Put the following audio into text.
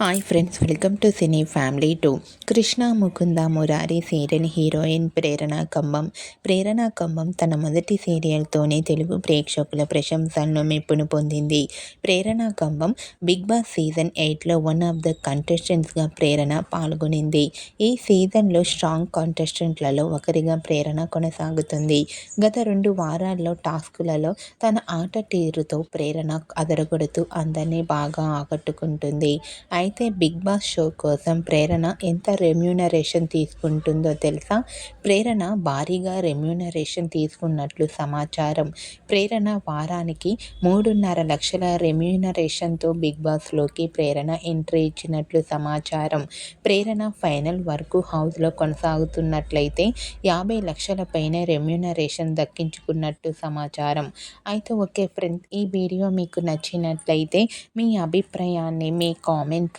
Hi friends welcome to cine family two Krishna Mukunda Murari serial heroine Prerana Kambam Prerana Kambam తన మొదటి సీరియల్తోనే తెలుగు ప్రేక్షకుల ప్రశంసలను మెప్పును పొందింది. Prerana Kambam Bigg Boss season ఎయిట్లో వన్ ఆఫ్ ద కంటెస్టెంట్స్గా ప్రేరణ పాల్గొనింది. ఈ సీజన్లో స్ట్రాంగ్ కంటెస్టెంట్లలో ఒకరిగా ప్రేరణ కొనసాగుతుంది. గత రెండు వారాల్లో టాస్కులలో తన ఆట తీరుతో ప్రేరణ అదరగొడుతూ అందరినీ బాగా ఆకట్టుకుంటుంది. అయితే బిగ్ బాస్ షో కోసం ప్రేరణ ఎంత రెమ్యూనరేషన్ తీసుకుంటుందో తెలుసా? ప్రేరణ భారీగా రెమ్యూనరేషన్ తీసుకున్నట్లు సమాచారం. ప్రేరణ వారానికి మూడున్నర లక్షల రెమ్యూనరేషన్తో బిగ్ బాస్లోకి ప్రేరణ ఎంట్రీ ఇచ్చినట్లు సమాచారం. ప్రేరణ ఫైనల్ వరకు హౌస్లో కొనసాగుతున్నట్లయితే యాభై లక్షల పైన రెమ్యూనరేషన్ దక్కించుకున్నట్టు సమాచారం. అయితే ఓకే ఫ్రెండ్స్ ఈ వీడియో మీకు నచ్చినట్లయితే మీ అభిప్రాయాన్ని మీ కామెంట్